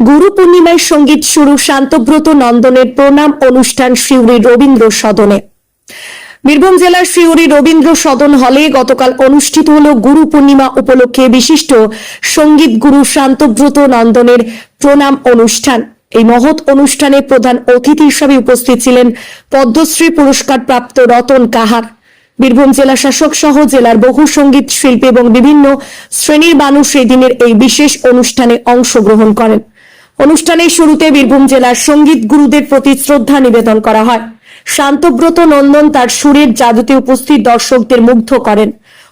গুরু পূর্ণিমায় সংগীত শুরু শান্তব্রত নন্দনের প্রণাম অনুষ্ঠান শিউরি রবীন্দ্র সদনে। বীরভূম জেলার শিউরি রবীন্দ্র সদন হলে গতকাল অনুষ্ঠিত হল গুরু পূর্ণিমা উপলক্ষে বিশিষ্ট সংগীত গুরু শান্তব্রত নন্দনের প্রণাম অনুষ্ঠান। এই মহৎ অনুষ্ঠানে প্রধান অতিথি হিসাবে উপস্থিত ছিলেন পদ্মশ্রী পুরস্কার প্রাপ্ত রতন কাহার। বীরভূম জেলা শাসক সহ জেলার বহু সংগীত শিল্পী এবং বিভিন্ন শ্রেণির মানুষ এই দিনের এই বিশেষ অনুষ্ঠানে অংশগ্রহণ করেন। অনুষ্ঠানের শুরুতে বীরভূম জেলার সংগীত গুরুদের প্রতি শ্রদ্ধা নিবেদন করা হয়। শান্তব্রত নন্দন তার সুরের জাদুতে উপস্থিত দর্শকদের মুগ্ধ করেন।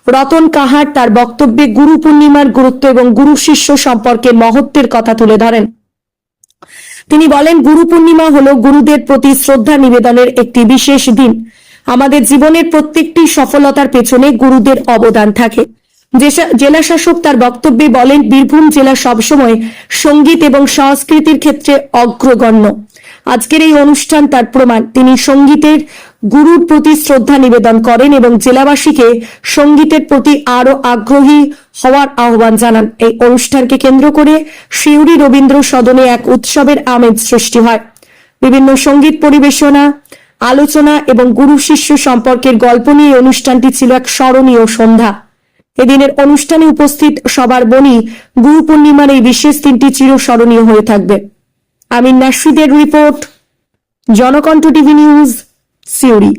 রতন কাহার তার বক্তব্যে গুরু পূর্ণিমার গুরুত্ব এবং গুরু শিষ্য সম্পর্কে মহত্বের কথা তুলে ধরেন। তিনি বলেন, গুরু পূর্ণিমা হল গুরুদের প্রতি শ্রদ্ধা নিবেদনের একটি বিশেষ দিন। আমাদের জীবনের প্রত্যেকটি সফলতার পেছনে গুরুদের অবদান থাকে। জেলা শাসক তার বক্তব্যে বলেন, বীরভূম জেলা সবসময় সংগীত এবং সংস্কৃতির ক্ষেত্রে অগ্রগণ্য। আজকের এই অনুষ্ঠান তার প্রমাণ। তিনি সঙ্গীতের গুরুর প্রতি শ্রদ্ধা নিবেদন করেন এবং জেলাবাসীকে সঙ্গীতের প্রতি আরও আগ্রহী হওয়ার আহ্বান জানান। এই অনুষ্ঠানকে কেন্দ্র করে শিউরি রবীন্দ্র সদনে এক উৎসবের আমেজ সৃষ্টি হয়। বিভিন্ন সংগীত পরিবেশনা, আলোচনা এবং গুরু শিষ্য সম্পর্কের গল্প নিয়ে অনুষ্ঠানটি ছিল এক স্মরণীয় সন্ধ্যা। এদিনের অনুষ্ঠানে উপস্থিত সবার বনি গুরু পূর্ণিমার এই বিশেষ দিনটি চিরস্মরণীয় হয়ে থাকবে। আমি নাসিদের report, Janakantha TV news, Suri.